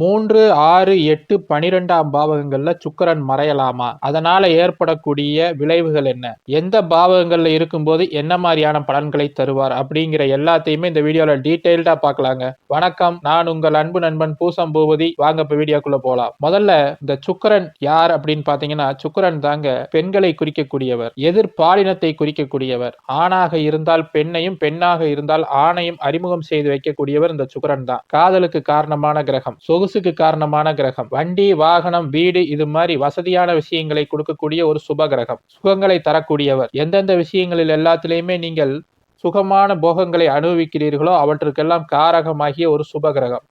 மூன்று ஆறு எட்டு பனிரெண்டாம் பாவகங்கள்ல சுக்கரன் மறையலாமா? அதனால ஏற்படக்கூடிய விளைவுகள் என்ன? எந்த பாவகங்கள்ல இருக்கும்போது என்ன மாதிரியான பலன்களை தருவார்? அப்படிங்கிற எல்லாத்தையுமே இந்த வீடியோல டீட்டெயில்டா பார்க்கலாங்க. வணக்கம். நான் உங்கள் அன்பு நண்பன் பூசம் பூபதி வாங்க இப்ப வீடியோக்குள்ள போலாம். முதல்ல இந்த சுக்கரன் யார் அப்படின்னு பாத்தீங்கன்னா சுக்கரன் தாங்க பெண்களை குறிக்கக்கூடியவர் எதிர்பாலினத்தை குறிக்கக்கூடியவர். ஆணாக இருந்தால் பெண்ணையும் பெண்ணாக இருந்தால் ஆணையும் அறிமுகம் செய்து வைக்கக்கூடியவர் இந்த சுக்கரன் தான். காதலுக்கு காரணமான கிரகம். சொகுசுக்கு காரணமான கிரகம். வண்டி வாகனம் வீடு இது மாதிரி வசதியான விஷயங்களை கொடுக்கக்கூடிய ஒரு சுப கிரகம். சுகங்களை தரக்கூடியவர். எந்தெந்த விஷயங்களில் எல்லாத்திலையுமே நீங்கள் சுகமான போகங்களை அனுபவிக்கிறீர்களோ அவற்றுக்கெல்லாம் காரகமாகிய ஒரு சுப கிரகம்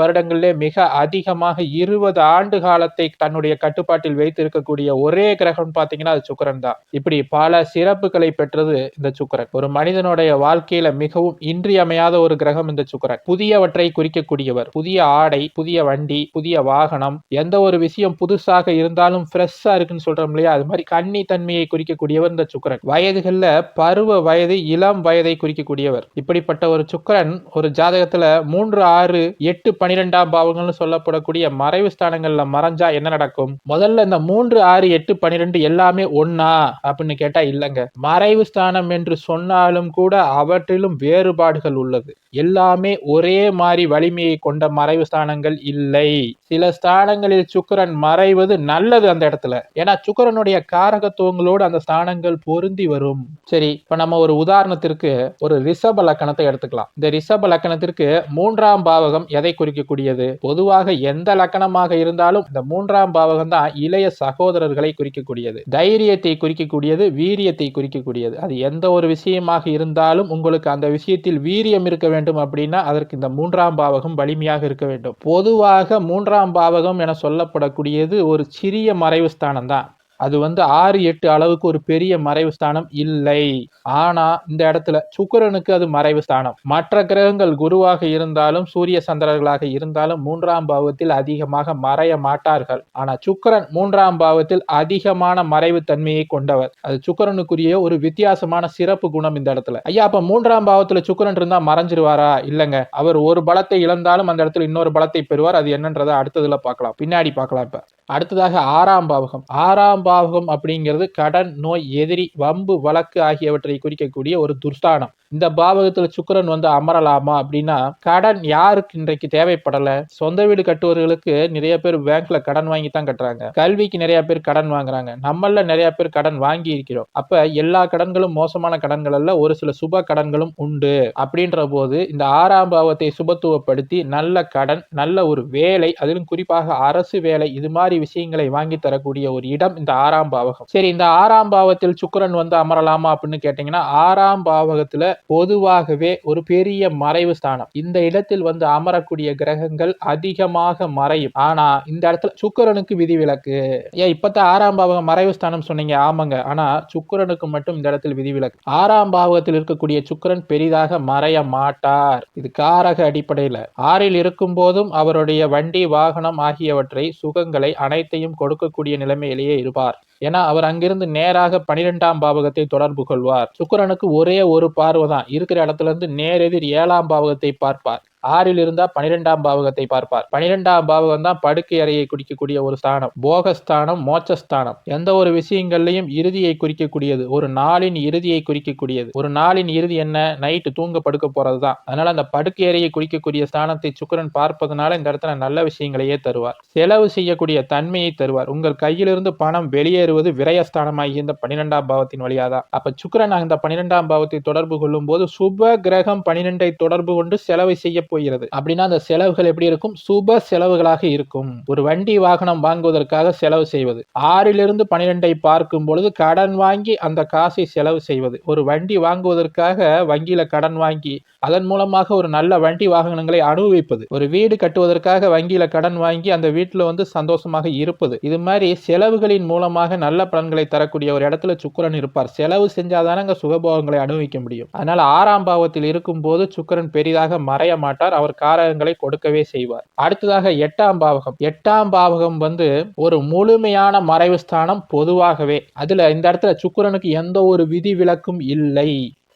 வருடங்களிலே மிக அதிகமாக இருபது ஆண்டு காலத்தை தன்னுடைய கட்டுப்பாட்டில் வைத்திருக்கக்கூடிய ஒரே கிரகம் பார்த்தீங்கன்னா அது சுக்கரன் தான். இப்படி பல சிறப்புகளை பெற்றது இந்த சுக்கரன். ஒரு மனிதனுடைய வாழ்க்கையில மிகவும் இன்றியமையாத ஒரு கிரகம் இந்த சுக்கரன். புதியவற்றை குறிக்கக்கூடியவர். புதிய ஆடை புதிய வண்டி புதிய வாகனம் எந்த ஒரு விஷயம் புதுசாக இருந்தாலும் ஃப்ரெஷ்ஷா இருக்குன்னு சொல்றோம் இல்லையா? அது மாதிரி கன்னி தன்மையை குறிக்கக்கூடியவர் இந்த சுக்கரன். வயதுகள்ல பருவ வயது இள இளம் வயதை குறிக்கக்கூடியவர். இப்படிப்பட்ட ஒரு சுக்கரன் ஒரு ஜாதகத்துல மூன்று ஆறு எட்டு பனிரெண்டாம் பாவங்கள்னு சொல்லப்படக்கூடிய மறைவு ஸ்தானங்கள்ல மறைஞ்சா என்ன நடக்கும்? முதல்ல இந்த மூன்று ஆறு எட்டு பனிரெண்டு எல்லாமே ஒன்னா அப்படின்னு கேட்டா இல்லைங்க. மறைவு ஸ்தானம் என்று சொன்னாலும் கூட அவற்றிலும் வேறுபாடுகள் உள்ளது. எல்லாமே ஒரே மாதிரி வலிமையை கொண்ட மறைவு ஸ்தானங்கள் இல்லை. சில ஸ்தானங்களில் சுக்கிரன் மறைவது நல்லது அந்த இடத்துல. ஏன்னா சுக்கரனுடைய காரகத்துவங்களோடு அந்த ஸ்தானங்கள் பொருந்தி வரும். சரி இப்ப நம்ம ஒரு உதாரணம் உதாரணத்திற்கு ஒரு ரிஷப லக்கணத்தை எடுத்துக்கலாம். இந்த ரிஷப லக்கணத்திற்கு மூன்றாம் பாவகம் எதை குறிக்கக்கூடியது? பொதுவாக எந்த லக்கணமாக இருந்தாலும் இந்த மூன்றாம் பாவகம் தான் இளைய சகோதரர்களை குறிக்கக்கூடியது. தைரியத்தை குறிக்கக்கூடியது வீரியத்தை குறிக்கக்கூடியது. அது எந்த ஒரு விஷயமாக இருந்தாலும் உங்களுக்கு அந்த விஷயத்தில் வீரியம் இருக்க வேண்டும் அப்படின்னா அதற்கு இந்த மூன்றாம் பாவகம் வலிமையாக இருக்க வேண்டும். பொதுவாக மூன்றாம் பாவகம் என சொல்லப்படக்கூடியது ஒரு சிறிய மறைவு ஸ்தானம் தான். அது வந்து ஆறு எட்டு அளவுக்கு ஒரு பெரிய மறைவு ஸ்தானம் இல்லை. ஆனா இந்த இடத்துல சுக்கிரனுக்கு அது மறைவு ஸ்தானம். மற்ற கிரகங்கள் குருவாக இருந்தாலும் சூரிய சந்திரர்களாக இருந்தாலும் மூன்றாம் பாவத்தில் அதிகமாக மறைய மாட்டார்கள். ஆனா சுக்கரன் மூன்றாம் பாவத்தில் அதிகமான மறைவு தன்மையை கொண்டவர். அது சுக்கிரனுக்குரிய ஒரு வித்தியாசமான சிறப்பு குணம் இந்த இடத்துல. ஐயா அப்ப மூன்றாம் பாவத்துல சுக்கிரன் இருந்தா மறைஞ்சிருவாரா? இல்லங்க. அவர் ஒரு பலத்தை இழந்தாலும் அந்த இடத்துல இன்னொரு பலத்தை பெறுவார். அது என்னன்றதை அடுத்ததுல பார்க்கலாம். பின்னாடி பார்க்கலாம் இப்ப. அடுத்ததாக ஆறாம் பாவகம். ஆறாம் பாவகம் அப்படிங்கிறது கடன் நோய் எதிரி வம்பு வழக்கு ஆகியவற்றை குறிக்கக்கூடிய ஒரு துர்ஸ்தானம். இந்த பாவகத்துல சுக்கரன் வந்து அமரலாமா அப்படின்னா கடன் யாருக்கு இன்றைக்கு தேவைப்படல? சொந்த வீடு கட்டுவர்களுக்கு நிறைய பேர் பேங்க்ல கடன் வாங்கி தான் கட்டுறாங்க. கல்விக்கு நிறைய பேர் கடன் வாங்குறாங்க. நம்மள நிறைய பேர் கடன் வாங்கி இருக்கிறோம். அப்ப எல்லா கடன்களும் மோசமான கடன்கள் அல்ல ஒரு சில சுப கடன்களும் உண்டு. அப்படின்ற போது இந்த ஆறாம் பாவத்தை சுபத்துவப்படுத்தி நல்ல கடன் நல்ல ஒரு வேலை அதிலும் குறிப்பாக அரசு வேலை இது மாதிரி விஷயங்களை வாங்கி தரக்கூடிய ஒரு இடம் இந்த ஆறாம் பாவகம். சரி இந்த ஆறாம் பாவத்தில் சுக்கரன் வந்து அமரலாமா அப்படின்னு கேட்டீங்கன்னா ஆறாம் பாவகத்துல பொதுவாகவே ஒரு பெரிய மறைவு ஸ்தானம். இந்த இடத்தில் வந்து அமரக்கூடிய கிரகங்கள் அதிகமாக மறையும். ஆனா இந்த இடத்துல சுக்கரனுக்கு விதிவிலக்கு. ஏன் இப்பதான் ஆறாம் பாவகம் மறைவு ஸ்தானம் சொன்னீங்க. ஆமாங்க. ஆனா சுக்கரனுக்கு மட்டும் இந்த இடத்தில் விதிவிலக்கு. ஆறாம் பாவகத்தில் இருக்கக்கூடிய சுக்கரன் பெரிதாக மறைய மாட்டார். இது காரக அடிப்படையில. ஆறில் இருக்கும் போதும் அவருடைய வண்டி வாகனம் ஆகியவற்றை சுகங்களை அனைத்தையும் கொடுக்கக்கூடிய நிலைமையிலேயே இருப்பார். ஏன்னா அவர் அங்கிருந்து நேராக பனிரெண்டாம் பாவகத்தை தொடர்பு கொள்வார். சுக்கரனுக்கு ஒரே ஒரு பார்வை தான். இருக்கிற இடத்துல இருந்து நேரெதிர் ஏழாம் பாவகத்தை பார்ப்பார். ஆறில் இருந்தா பனிரெண்டாம் பாவகத்தை பார்ப்பார். பனிரெண்டாம் பாவகம் தான் படுக்கை அறையை குறிக்கக்கூடிய ஒரு ஸ்தானம். போகஸ்தானம் மோட்சஸ்தானம். எந்த ஒரு விஷயங்கள்லையும் இறுதியை குறிக்கக்கூடியது. ஒரு நாளின் இறுதியை குறிக்கக்கூடியது. ஒரு நாளின் இறுதி என்ன? நைட்டு தூங்க படுக்க போறது தான் அதனால அந்த படுக்கை அறையை குறிக்கக்கூடிய ஸ்தானத்தை சுக்கிரன் பார்ப்பதனால இந்த இடத்துல நல்ல விஷயங்களையே தருவார். செலவு செய்யக்கூடிய தன்மையை தருவார். உங்கள் கையிலிருந்து பணம் வெளியேறுவது விரயஸ்தானமாகிய இந்த பனிரெண்டாம் பாவத்தின் வழியாக தான் அப்ப சுக்கிரன் அந்த பனிரெண்டாம் பாவத்தை தொடர்பு கொள்ளும் போது சுப கிரகம் பனிரெண்டை தொடர்பு கொண்டு செலவு செய்ய போகிறது. அப்படின்னா அந்த செலவுகள் எப்படி இருக்கும்? சுப செலவுகளாக இருக்கும். ஒரு வண்டி வாகனம் வாங்குவதற்காக செலவு செய்வது. ஆறிலிருந்து பனிரெண்டை பார்க்கும் பொழுது கடன் வாங்கி அந்த காசை செலவு செய்வது. ஒரு வண்டி வாங்குவதற்காக வங்கியில கடன் வாங்கி அதன் மூலமாக ஒரு நல்ல வண்டி வாகனங்களை அனுபவிப்பது. ஒரு வீடு கட்டுவதற்காக வங்கியில கடன் வாங்கி அந்த வீட்டுல வந்து சந்தோஷமாக இருப்பது. இது மாதிரி செலவுகளின் மூலமாக நல்ல பலன்களை தரக்கூடிய ஒரு இடத்துல சுக்கிரன் இருப்பார். செலவு செஞ்சாதானே அங்க சுகபோகங்களை அனுபவிக்க முடியும். அதனால ஆறாம் பாவத்தில் இருக்கும் போது சுக்கிரன் பெரிதாக மறைய மாட்டார். அவர் காரகங்களை கொடுக்கவே செய்வார். அடுத்ததாக எட்டாம் பாவகம். எட்டாம் பாவகம் வந்து ஒரு முழுமையான மறைவு ஸ்தானம் பொதுவாகவே. அதுல இந்த இடத்துல சுக்கிரனுக்கு எந்த ஒரு விதி விலக்கும் இல்லை.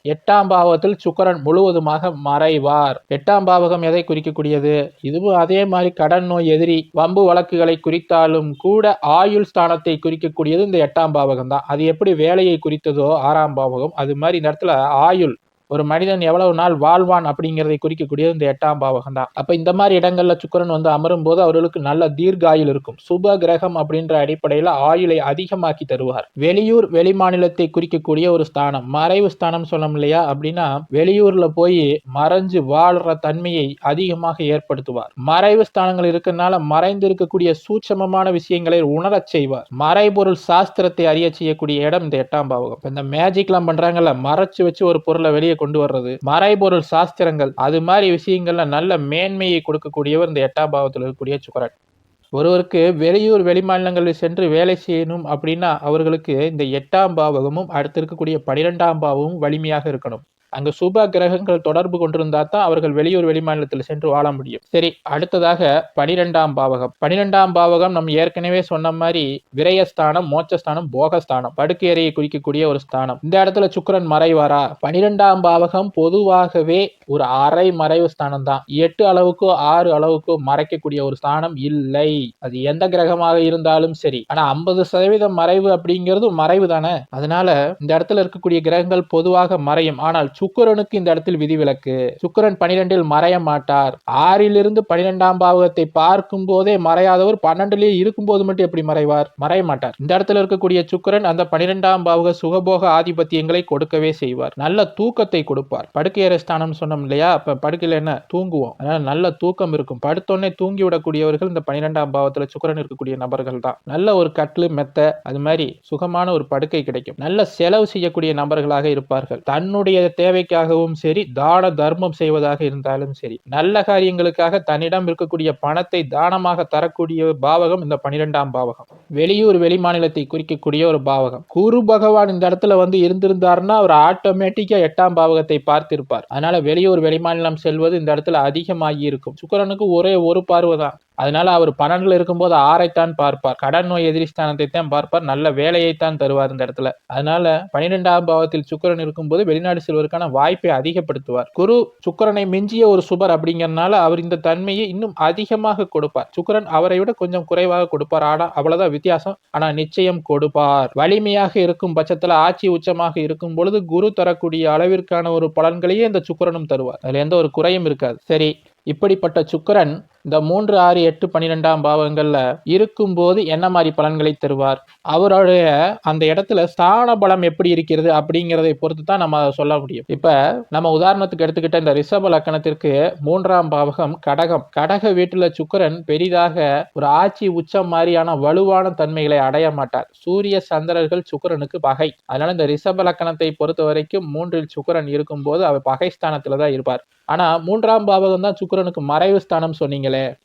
எட்டாம் பாவத்தில் சுக்கிரன் முழுவதுமாக மறைவார். எட்டாம் பாவகம் எதை குறிக்கக்கூடியது? இதுவும் அதே மாதிரி கடன் நோய் எதிரி வம்பு வழக்குகளை குறித்தாலும் கூட ஆயுள் ஸ்தானத்தை குறிக்கக்கூடியது இந்த எட்டாம் பாவகம் தான் அது எப்படி வேலையை குறித்ததோ ஆறாம் பாவகம். அது மாதிரி இந்த இடத்துல ஆயுள் ஒரு மனிதன் எவ்வளவு நாள் வாழ்வான் அப்படிங்கிறதை குறிக்கக்கூடியது இந்த எட்டாம் பாவகம் தான். அப்ப இந்த மாதிரி இடங்கள்ல சுக்கிரன் வந்து அமரும் போது அவர்களுக்கு நல்ல தீர்காயுள் இருக்கும். சுப கிரகம் அப்படின்ற அடிப்படையில ஆயுளை அதிகமாக்கி தருவார். வெளியூர் வெளிமாநிலத்தை குறிக்கக்கூடிய ஒரு ஸ்தானம். மறைவு ஸ்தானம் சொல்லணும் இல்லையா? அப்படின்னா வெளியூர்ல போய் மறைஞ்சு வாழ்ற தன்மையை அதிகமாக ஏற்படுத்துவார். மறைவு ஸ்தானங்கள் இருக்கனால மறைந்து இருக்கக்கூடிய சூட்சமமான விஷயங்களை உணரச் செய்வார். மறைபொருள் சாஸ்திரத்தை அறிய செய்யக்கூடிய இடம் இந்த எட்டாம் பாவகம். இந்த மேஜிக்லாம் பண்றாங்கல்ல மறைச்சு வச்சு ஒரு பொருளை வெளியே கொண்டு வர்றது. மறைபொருள் சாஸ்திரங்கள் அது மாதிரி விஷயங்கள்ல நல்ல மேன்மையை கொடுக்கக்கூடியவர் இந்த எட்டாம் பாவத்தில் இருக்கக்கூடிய சுக்கரன். ஒருவருக்கு வெளியூர் வெளிமாநிலங்களில் சென்று வேலை செய்யணும் அப்படின்னா அவர்களுக்கு இந்த எட்டாம் பாவகமும் அடுத்து இருக்கக்கூடிய பனிரெண்டாம் பாவமும் வலிமையாக இருக்கணும். அங்கு சுப கிரகங்கள் தொடர்பு கொண்டிருந்தா தான் அவர்கள் வெளியூர் வெளிமாநிலத்தில் சென்று வாழ முடியும். சரி அடுத்ததாக பனிரெண்டாம் பாவகம். பனிரெண்டாம் பாவகம் நம்ம ஏற்கனவே சொன்ன மாதிரி விரயஸ்தானம் மோட்சஸ்தானம் போகஸ்தானம் படுக்கை அறையை குறிக்கக்கூடிய ஒரு ஸ்தானம். இந்த இடத்துல சுக்கரன் மறைவாரா? பனிரெண்டாம் பாவகம் பொதுவாகவே ஒரு அரை மறைவு ஸ்தானம் தான். எட்டு அளவுக்கோ ஆறு அளவுக்கோ மறைக்கக்கூடிய ஒரு ஸ்தானம் இல்லை. அது எந்த கிரகமாக இருந்தாலும் சரி. ஆனா ஐம்பது சதவீதம் மறைவு அப்படிங்கிறது மறைவு தானே? அதனால இந்த இடத்துல இருக்கக்கூடிய கிரகங்கள் பொதுவாக மறையும். ஆனால் சுக்கரனுக்கு இந்த இடத்தில் விதிவிலக்கு. சுக்கிரன் பனிரெண்டில் மறைய மாட்டார். ஆறிலிருந்து பனிரெண்டாம் பாவகத்தை பார்க்கும் போதே மறையாதவர் பன்னெண்டுலேயே இருக்கும் போது மட்டும் எப்படி மறைவார்? மறைய மாட்டார். இந்த இடத்துல இருக்கக்கூடிய சுக்கிரன் அந்த பனிரெண்டாம் பாவக சுகபோக ஆதிபத்தியங்களை கொடுக்கவே செய்வார். நல்ல தூக்கத்தை கொடுப்பார். படுக்கையறை ஸ்தானம் சொன்னோம் இல்லையா? அப்ப படுக்கையில என்ன? தூங்குவோம். அதனால நல்ல தூக்கம் இருக்கும். படுத்தோடனே தூங்கி விடக்கூடியவர்கள் இந்த பனிரெண்டாம் பாவத்துல சுக்கிரன் இருக்கக்கூடிய நபர்கள் தான். நல்ல ஒரு கட்லு மெத்த அது மாதிரி சுகமான ஒரு படுக்கை கிடைக்கும். நல்ல செலவு செய்யக்கூடிய நபர்களாக இருப்பார்கள். தன்னுடைய தேவைக்காகவும் சரி தான தர்மம் செய்வதாக இருந்தாலும் சரி நல்ல காரியங்களுக்காக தன்னிடம் இருக்கக்கூடிய பணத்தை தானமாக தரக்கூடிய பாவகம் இந்த பனிரெண்டாம் பாவகம். வெளியூர் வெளிமாநிலத்தை குறிக்கக்கூடிய ஒரு பாவகம். குரு பகவான் இந்த இடத்துல வந்து இருந்திருந்தாருன்னா அவர் ஆட்டோமேட்டிக்கா எட்டாம் பாவகத்தை பார்த்திருப்பார். அதனால வெளியூர் வெளிமாநிலம் செல்வது இந்த இடத்துல அதிகமாகி இருக்கும். சுக்கரனுக்கு ஒரே ஒரு பார்வை தான் அதனால அவர் பன்னெண்டுல இருக்கும்போது ஆறைத்தான் பார்ப்பார். கடன் நோய் எதிரிஸ்தானத்தை தான் பார்ப்பார். நல்ல வேலையைத்தான் தருவார் இந்த இடத்துல. அதனால பனிரெண்டாம் பாவத்தில் சுக்கிரன் இருக்கும்போது வெளிநாடு செல்வதற்கான வாய்ப்பை அதிகப்படுத்துவார். குரு சுக்கரனை மிஞ்சிய ஒரு சுபர் அப்படிங்கறனால அவர் இந்த தன்மையை இன்னும் அதிகமாக கொடுப்பார். சுக்கரன் அவரை விட கொஞ்சம் குறைவாக கொடுப்பார். ஆனா அவ்வளவுதான் வித்தியாசம். ஆனா நிச்சயம் கொடுப்பார். வலிமையாக இருக்கும் பட்சத்துல ஆட்சி உச்சமாக இருக்கும் பொழுது குரு தரக்கூடிய அளவிற்கான ஒரு பலன்களையே இந்த சுக்கிரனும் தருவார். அதுல எந்த ஒரு குறையும் இருக்காது. சரி இப்படிப்பட்ட சுக்கிரன் இந்த மூன்று ஆறு எட்டு பன்னிரெண்டாம் பாவங்கள்ல இருக்கும்போது என்ன மாதிரி பலன்களை தருவார்? அவருடைய அந்த இடத்துல ஸ்தான பலம் எப்படி இருக்கிறது அப்படிங்கிறதை பொறுத்து தான் நம்ம அதை சொல்ல முடியும். இப்ப நம்ம உதாரணத்துக்கு எடுத்துக்கிட்ட இந்த ரிஷப லக்கணத்திற்கு மூன்றாம் பாவகம் கடகம். கடக வீட்டுல சுக்கிரன் பெரிதாக ஒரு ஆட்சி உச்சம் மாதிரியான வலுவான தன்மைகளை அடைய மாட்டார். சூரிய சந்திரர்கள் சுக்கிரனுக்கு பகை. அதனால இந்த ரிஷப லக்கணத்தை பொறுத்த வரைக்கும் மூன்றில் சுக்கிரன் இருக்கும்போது அவர் பகை ஸ்தானத்துல தான் இருப்பார். ஆனா மூன்றாம் பாவகம் தான் சூரனுக்கு மறைவு ஸ்தானம் சொன்னீங்களே.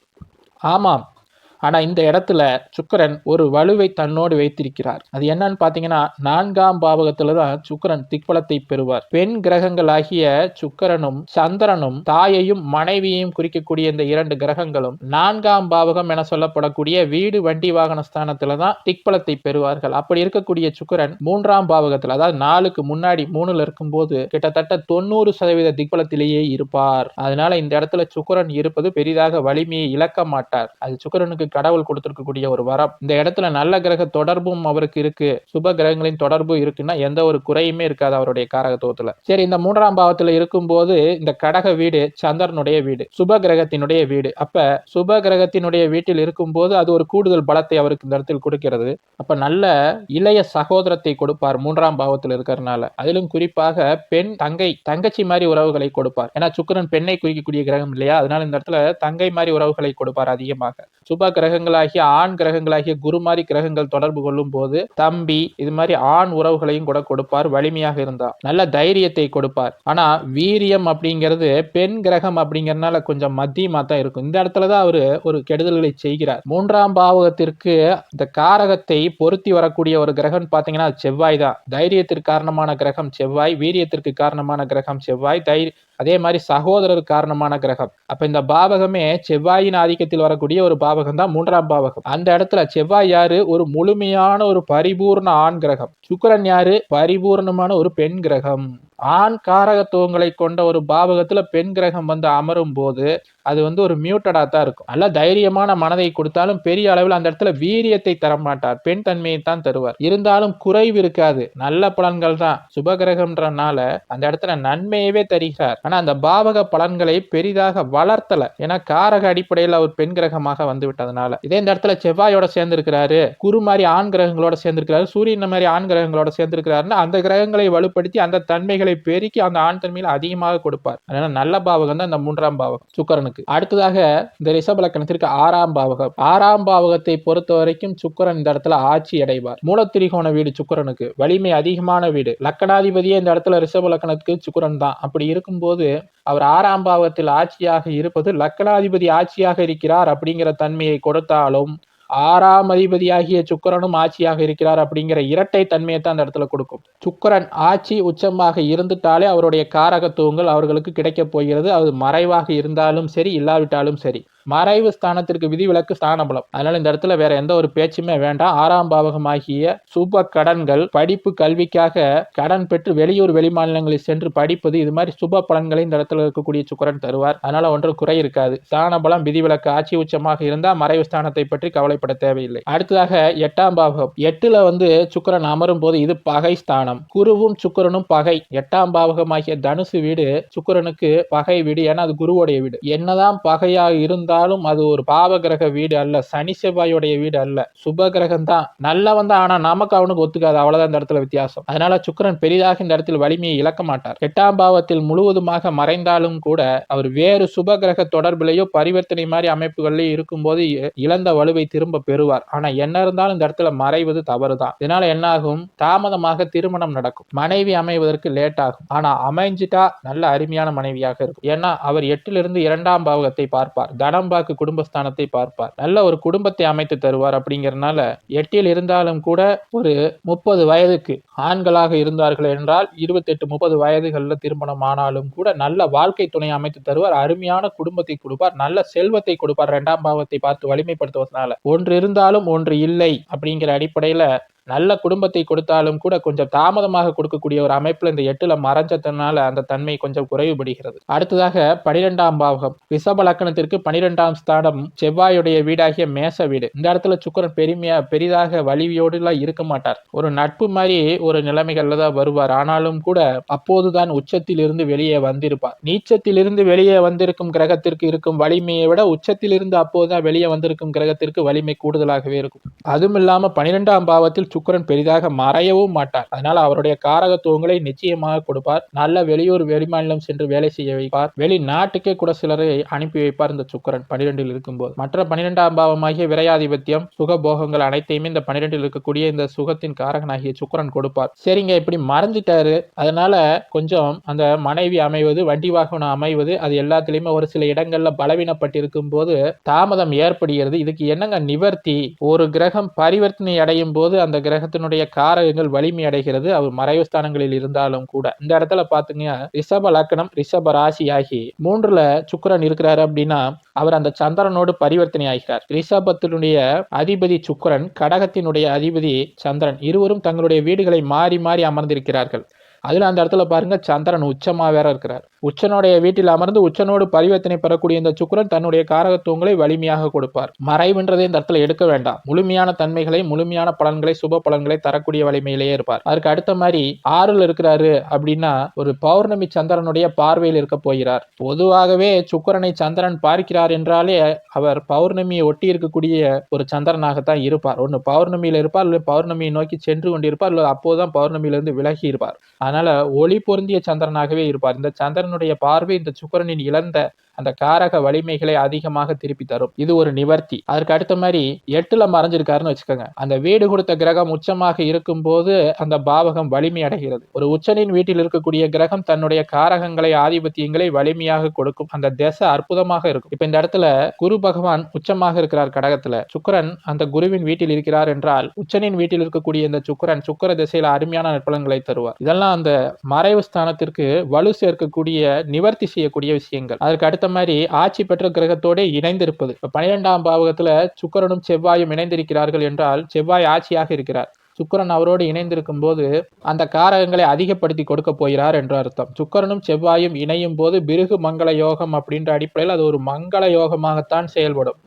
ஆமாம். ஆனா இந்த இடத்துல சுக்கரன் ஒரு வலுவை தன்னோடு வைத்திருக்கிறார். அது என்னன்னு பாத்தீங்கன்னா நான்காம் பாவகத்துல தான் சுக்கிரன் திக்பலத்தை பெறுவார். பெண் கிரகங்களாகிய சுக்கிரனும் சந்திரனும் தாயையும் மனைவியையும் குறிக்கக்கூடிய இந்த இரண்டு கிரகங்களும் நான்காம் பாவகம் என சொல்லப்படக்கூடிய வீடு வண்டி வாகன ஸ்தானத்துல தான் திக்பலத்தை பெறுவார்கள். அப்படி இருக்கக்கூடிய சுக்கிரன் மூன்றாம் பாவகத்துல அதாவது நாலுக்கு முன்னாடி மூணுல இருக்கும்போது கிட்டத்தட்ட தொண்ணூறு சதவீத திக்பலத்திலேயே இருப்பார். அதனால இந்த இடத்துல சுக்கரன் இருப்பது பெரிதாக வலிமையை இழக்க மாட்டார். அது சுக்கரனுக்கு கடவுள் கொடுத்துருக்கக்கூடிய ஒரு வரம். இந்த இடத்துல நல்ல கிரக தொடர்பும் அவருக்கு இருக்கு. சுப கிரகங்களின் தொடர்பு இருக்குன்னா எந்த ஒரு குறையுமே இருக்காது அவருடைய காரகத்துவத்துல. சரி இந்த மூன்றாம் பாவத்துல இருக்கும்போது இந்த கடக வீடு சந்திரனுடைய வீடு சுப கிரகத்தினுடைய வீடு. அப்ப சுப கிரகத்தினுடைய வீட்டில் இருக்கும்போது அது ஒரு கூடுதல் பலத்தை அவருக்கு இந்த இடத்தில் கொடுக்கிறது. அப்ப நல்ல இளைய சகோதரத்தை கொடுப்பார் மூன்றாம் பாவத்தில் இருக்கிறதுனால அதிலும் குறிப்பாக பெண் தங்கை தங்கச்சி மாதிரி உறவுகளை கொடுப்பார். ஏன்னா சுக்கரன் பெண்ணை குறிக்கக்கூடிய கிரகம் இல்லையா? அதனால இந்த இடத்துல தங்கை மாதிரி உறவுகளை கொடுப்பார் அதிகமாக. சுப கிரகங்களாகிய ஆண் கிரகங்களாகிய குரு மாதிரி கிரகங்கள் தொடர்பு கொள்ளும் போது தம்பி இது மாதிரி ஆண் உறவுகளையும் கூட கொடுப்பார் வலிமையாக இருந்தா நல்ல தைரியத்தை கொடுப்பார். ஆனா வீரியம் அப்படிங்கிறது பெண் கிரகம் அப்படிங்கறதுனால கொஞ்சம் மத்தியமா தான் இருக்கும். இந்த இடத்துலதான் அவரு ஒரு கெடுதல்களை செய்கிறார். மூன்றாம் பாவகத்திற்கு இந்த காரகத்தை பொருத்தி வரக்கூடிய ஒரு கிரகம் பாத்தீங்கன்னா செவ்வாய் தான். தைரியத்திற்கு காரணமான கிரகம் செவ்வாய் வீரியத்திற்கு காரணமான கிரகம் செவ்வாய். தை அதே மாதிரி சகோதரர் காரணமான கிரகம். அப்ப இந்த பாவகமே செவ்வாயின் ஆதிக்கத்தில் வரக்கூடிய ஒரு பாவகம் தான் மூன்றாம் பாவகம். அந்த இடத்துல செவ்வாய் யாரு? ஒரு முழுமையான ஒரு பரிபூர்ண ஆண் கிரகம். சுக்கிரன் யாரு? பரிபூர்ணமான ஒரு பெண் கிரகம். ஆண் காரகத்துவங்களை கொண்ட ஒரு பாவகத்துல பெண் கிரகம் வந்து அமரும் போது அது வந்து ஒரு மியூட்டடா தான் இருக்கும். நல்ல தைரியமான மனதை கொடுத்தாலும் பெரிய அளவில் அந்த இடத்துல வீரியத்தை தர மாட்டார் பெண் தன்மையை தான் தருவார். இருந்தாலும் குறைவு இருக்காது. நல்ல பலன்கள் தான். சுபகிரகம்ன்றனால அந்த இடத்துல நன்மையவே தருகிறார். ஆனா அந்த பாவக பலன்களை பெரிதாக வளர்த்தல. ஏன்னா காரக அடிப்படையில் அவர் பெண் கிரகமாக வந்து விட்டதுனால இதே இந்த இடத்துல செவ்வாயோட சேர்ந்திருக்கிறாரு. குரு மாதிரி ஆண் கிரகங்களோட சேர்ந்திருக்கிறாரு. சூரியன் மாதிரி ஆண் கிரகங்களோட சேர்ந்திருக்கிறாருன்னு அந்த கிரகங்களை வலுப்படுத்தி அந்த தன்மைகள் பெருக்கி அந்த ஆண் தன்மையில் அதிகமாக கொடுப்பார். அதனால நல்ல பாவகம் தான் இந்த மூன்றாம் பாவகம் சுக்கரனுக்கு. அடுத்ததாக இந்த ரிஷப லக்கணத்திற்கு ஆறாம் பாவகம். ஆறாம் பாவகத்தை பொறுத்த வரைக்கும் சுக்கரன் இந்த இடத்துல ஆட்சி அடைவார். மூலத்திரிகோண வீடு சுக்கரனுக்கு வலிமை அதிகமான வீடு. லக்கணாதிபதியே இந்த இடத்துல ரிஷப லக்கணத்துக்கு சுக்கரன் தான். அப்படி இருக்கும்போது அவர் ஆறாம் பாவத்தில் ஆட்சியாக இருப்பது லக்கணாதிபதி ஆட்சியாக இருக்கிறார் அப்படிங்கிற தன்மையை கொடுத்தாலும் ஆறாம் அதிபதியாகிய சுக்கரனும் ஆட்சியாக இருக்கிறார் அப்படிங்கிற இரட்டை தன்மையை தான் அந்த இடத்துல கொடுக்கும். சுக்கரன் ஆட்சி உச்சமாக இருந்துட்டாலே அவருடைய காரகத்துவங்கள் அவர்களுக்கு கிடைக்கப் போகிறது. அது மறைவாக இருந்தாலும் சரி இல்லாவிட்டாலும் சரி. மறைவு ஸ்தானத்திற்கு விதிவிலக்கு ஸ்தானபலம். அதனால இந்த இடத்துல வேற எந்த ஒரு பேச்சுமே வேண்டாம். ஆறாம் பாவகமாகிய சுப கடன்கள் படிப்பு கல்விக்காக கடன் பெற்று வெளியூர் வெளிமாநிலங்களில் சென்று படிப்பது இது மாதிரி சுப பலன்களை இந்த இடத்துல இருக்கக்கூடிய சுக்கரன் தருவார். அதனால ஒன்றும் குறை இருக்காது. ஸ்தான பலம் விதிவிலக்கு ஆட்சி உச்சமாக இருந்தால் மறைவு ஸ்தானத்தை பற்றி கவலைப்பட தேவையில்லை. அடுத்ததாக எட்டாம் பாவகம். எட்டுல வந்து சுக்கரன் அமரும் போது இது பகை ஸ்தானம். குருவும் சுக்கரனும் பகை. எட்டாம் பாவகமாகிய தனுசு வீடு சுக்கரனுக்கு பகை வீடு. ஏன்னா அது குருவுடைய வீடு. என்னதான் பகையாக இருந்தால் இருந்தாலும் அது ஒரு பாவ கிரக வீடு அல்ல. சனி செவ்வாயுடைய வீடு அல்ல. சுப கிரகம் தான் நல்லவன் தான் ஆனா நமக்கு அவனுக்கு ஒத்துக்காது. அவ்வளவுதான் இந்த இடத்துல வித்தியாசம். அதனால சுக்கரன் பெரிதாக இந்த இடத்தில் வலிமையை இழக்க மாட்டார். எட்டாம் பாவத்தில் முழுவதுமாக மறைந்தாலும் கூட அவர் வேறு சுப கிரக தொடர்பிலேயோ பரிவர்த்தனை மாதிரி அமைப்புகளிலேயே இருக்கும்போது இ- இழந்த வலுவை திரும்ப பெறுவார். ஆனா என்ன இருந்தாலும் இந்த இடத்துல மறைவது தவறுதான். இதனால என்ன ஆகும் தாமதமாக திருமணம் நடக்கும். மனைவி அமைவதற்கு லேட் ஆகும். ஆனா அமைஞ்சிட்டா நல்ல அருமையான மனைவியாக இருக்கும். ஏன்னா அவர் எட்டிலிருந்து இரண்டாம் பாவகத்தை பார்ப்பார். தனம் பாக்கு குடும்பஸ்தானத்தை பார்ப்பார். நல்ல ஒரு குடும்பத்தை அமைத்து தருவார் அப்படிங்கிறனால எட்டில் இருந்தாலும் கூட ஒரு முப்பது வயதுக்கு ஆண்களாக இருந்தார்கள் என்றால் இருபத்தெட்டு முப்பது வயதுகளில் திருமணம் ஆனாலும் கூட நல்ல வாழ்க்கை துணை அமைத்து தருவார். அருமையான குடும்பத்தை கொடுப்பார். நல்ல செல்வத்தை கொடுப்பார். இரண்டாம் பாவத்தை பார்த்து வலிமைப்படுத்துவதனால. ஒன்று இருந்தாலும் ஒன்று இல்லை அப்படிங்கிற அடிப்படையில நல்ல குடும்பத்தை கொடுத்தாலும் கூட கொஞ்சம் தாமதமாக கொடுக்கக்கூடிய ஒரு அமைப்புல இந்த எட்டுல மறைஞ்சதுனால அந்த தன்மை கொஞ்சம் குறைவுபடுகிறது. அடுத்ததாக பனிரெண்டாம் பாவகம். ரிஷப லக்கணத்திற்கு பனிரெண்டாம் ஸ்தானம் செவ்வாயுடைய வீடாகிய மேச வீடு. இந்த இடத்துல சுக்கரன் பெருமையா பெரிதாக வலிவியோடு எல்லாம் இருக்க மாட்டார். ஒரு நட்பு மாதிரி ஒரு நிலைமைகள்ல தான் வருவார். ஆனாலும் கூட அப்போதுதான் உச்சத்தில் இருந்து வெளியே வந்திருப்பார். நீச்சத்தில் இருந்து வெளியே வந்திருக்கும் கிரகத்திற்கு இருக்கும் வலிமையை விட உச்சத்தில் இருந்து அப்போதுதான் வெளியே வந்திருக்கும் கிரகத்திற்கு வலிமை கூடுதலாகவே இருக்கும். அதுவும் இல்லாம பனிரெண்டாம் பாவத்தில் சுக்கிரன் பெரிதாக மறையவும் மாட்டார். அதனால் அவருடைய காரகத்துவங்களை நிச்சயமாக கொடுப்பார். நல்ல வெளியூர் வெளிமாநிலம் சென்று வேலை செய்ய வைப்பார். வெளிநாட்டுக்கே கூட சிலரை அனுப்பி வைப்பார் இந்த சுக்கிரன் பனிரெண்டில் இருக்கும்போது. மற்ற பன்னிரெண்டாம் பாவமாகிய விரையாதிபத்தியம் சுகபோகங்கள் அனைத்தையுமே இந்த பன்னிரெண்டில் இருக்கக்கூடிய இந்த சுகத்தின் காரகனாகிய சுக்கிரன் கொடுப்பார். சரிங்க இப்படி மறந்துட்டாரு. அதனால கொஞ்சம் அந்த மனைவி அமைவது வண்டி வாகனம் அமைவது அது எல்லாத்துலயுமே ஒரு சில இடங்கள்ல பலவீனப்பட்டிருக்கும் போது தாமதம் ஏற்படுகிறது. இதுக்கு என்னங்க நிவர்த்தி? ஒரு கிரகம் பரிவர்த்தனை அடையும் போது அந்த கிரகத்தினுடைய காரகங்கள் வலிமை அடைகிறது. அவர் மறைவு ஸ்தானங்களில் இருந்தாலும் கூட. இந்த இடத்துல பாத்தீங்க ரிஷப லக்னம் ரிஷப ராசி ஆகி மூன்றுல சுக்கரன் இருக்கிறாரு அப்படின்னா அவர் அந்த சந்திரனோடு பரிவர்த்தனை ஆகிறார். ரிஷபத்தினுடைய அதிபதி சுக்கரன் கடகத்தினுடைய அதிபதி சந்திரன். இருவரும் தங்களுடைய வீடுகளை மாறி மாறி அமர்ந்திருக்கிறார்கள். அதில் அந்த இடத்துல பாருங்க சந்திரன் உச்சமாக வேற இருக்கிறார். உச்சனுடைய வீட்டில் அமர்ந்து உச்சனோடு பரிவர்த்தனை பெறக்கூடிய இந்த சுக்கிரன் தன்னுடைய காரகத்துவங்களை வலிமையாக கொடுப்பார். மறைவுன்றதை இந்த இடத்துல எடுக்க வேண்டாம். முழுமையான தன்மைகளை முழுமையான பலன்களை சுப பலன்களை தரக்கூடிய வலிமையிலேயே இருப்பார். அதற்கு அடுத்த மாதிரி ஆறுல இருக்கிறாரு அப்படின்னா ஒரு பௌர்ணமி சந்திரனுடைய பார்வையில் இருக்க போகிறார். பொதுவாகவே சுக்கிரனை சந்திரன் பார்க்கிறார் என்றாலே அவர் பௌர்ணமியை ஒட்டி இருக்கக்கூடிய ஒரு சந்திரனாகத்தான் இருப்பார். ஒன்று பௌர்ணமியில் இருப்பார் இல்லை பௌர்ணமியை நோக்கி சென்று கொண்டிருப்பார் இல்லை அப்போதுதான் பௌர்ணமியிலிருந்து விலகி இருப்பார். அதனால ஒளி பொருந்திய சந்திரனாகவே இருப்பார். இந்த சந்திரனுடைய பார்வை இந்த சுக்கிரனின் இழந்த அந்த காரக வலிமைகளை அதிகமாக திருப்பி தரும். இது ஒரு நிவர்த்தி. அதற்கு அடுத்த மாதிரி எட்டுல மறைஞ்சிருக்காருன்னு வச்சுக்கோங்க. அந்த வீடு கொடுத்த கிரகம் உச்சமாக இருக்கும் போது அந்த பாவகம் வலிமை அடைகிறது. ஒரு உச்சனின் வீட்டில் இருக்கக்கூடிய கிரகம் தன்னுடைய காரகங்களை ஆதிபத்தியங்களை வலிமையாக கொடுக்கும். அந்த திசை அற்புதமாக இருக்கும். இப்ப இந்த இடத்துல குரு பகவான் உச்சமாக இருக்கிறார் கடகத்துல. சுக்கரன் அந்த குருவின் வீட்டில் இருக்கிறார் என்றால் உச்சனின் வீட்டில் இருக்கக்கூடிய இந்த சுக்கிரன் சுக்கர திசையில அருமையான நற்பலன்களை தருவார். இதெல்லாம் அந்த மறைவு ஸ்தானத்திற்கு வலு சேர்க்கக்கூடிய நிவர்த்தி செய்யக்கூடிய விஷயங்கள். அதற்கு அடுத்த மாதிரி ஆட்சி பெற்ற கிரகத்தோடே இணைந்திருப்பது. இப்போ பனிரெண்டாம் பாவகத்தில் சுக்கரனும் செவ்வாயும் இணைந்திருக்கிறார்கள் என்றால் செவ்வாய் ஆட்சியாக இருக்கிறார். சுக்கிரன் அவரோடு இணைந்திருக்கும் போது அந்த காரகங்களை அதிகப்படுத்தி கொடுக்க போகிறார் என்று அர்த்தம். சுக்கரனும் செவ்வாயும் இணையும் போது பிருகு மங்கள யோகம் அப்படின்ற அடிப்படையில் அது ஒரு மங்கள யோகமாகத்தான் செயல்படும்.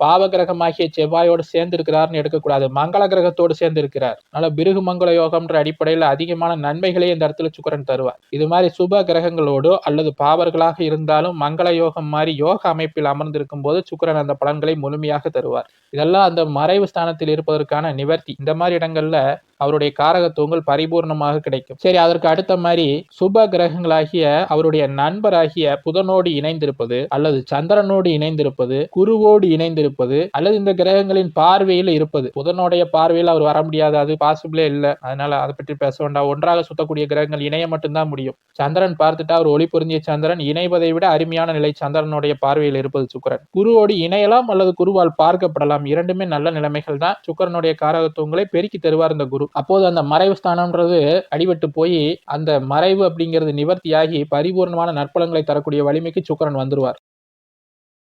பாவ கிரகமாகிய செவ்வாயோடு சேர்ந்து இருக்கிறார்னு எடுக்கக்கூடாது. மங்கள கிரகத்தோடு சேர்ந்து இருக்கிறார் அதனால பிருகு மங்கள யோகம்ன்ற அடிப்படையில் அதிகமான நன்மைகளே இந்த இடத்துல சுக்கிரன் தருவார். இது மாதிரி சுப கிரகங்களோடு அல்லது பாவர்களாக இருந்தாலும் மங்கள யோகம் மாதிரி யோக அமைப்பில் அமர்ந்திருக்கும் போது சுக்கிரன் அந்த பலன்களை முழுமையாக தருவார். இதெல்லாம் அந்த மறைவு ஸ்தானத்தில் இருப்பதற்கான நிவர்த்தி. இந்த மாதிரி இடங்கள்ல அவருடைய காரகத்துவங்கள் பரிபூர்ணமாக கிடைக்கும். சரி அதற்கு அடுத்த மாதிரி சுப கிரகங்களாகிய அவருடைய நண்பராகிய புதனோடு இணைந்திருப்பது அல்லது சந்திரனோடு இணைந்திருப்பது குருவோடு இணைந்திருப்பது இருப்பது அல்லது இந்த கிரகங்களின் பார்வையில் இருப்பது. புதனுடைய பார்வையில் அவர் வர முடியாது அது பாசிபிளே இல்லை. அதனால அதை பற்றி பேச வேண்டாம். ஒன்றாக சுத்தக்கூடிய கிரகங்கள் இணைய மட்டும்தான் முடியும். சந்திரன் பார்த்துட்டா அவர் ஒளி பொருந்திய சந்திரன் இணைவதை விட அருமையான நிலை சந்திரனுடைய பார்வையில் இருப்பது சுக்கரன். குருவோடு இணையலாம் அல்லது குருவால் பார்க்கப்படலாம். இரண்டுமே நல்ல நிலைமைகள் தான். சுக்கரனுடைய காரகத்துவங்களை பெருக்கி தருவார் இந்த குரு. அப்போது அந்த மறைவு ஸ்தானம்ன்றது அடிபட்டு போய் அந்த மறைவு அப்படிங்கிறது நிவர்த்தியாகி பரிபூர்ணமான நற்பலங்களை தரக்கூடிய வலிமைக்கு சுக்கரன் வந்துருவார்.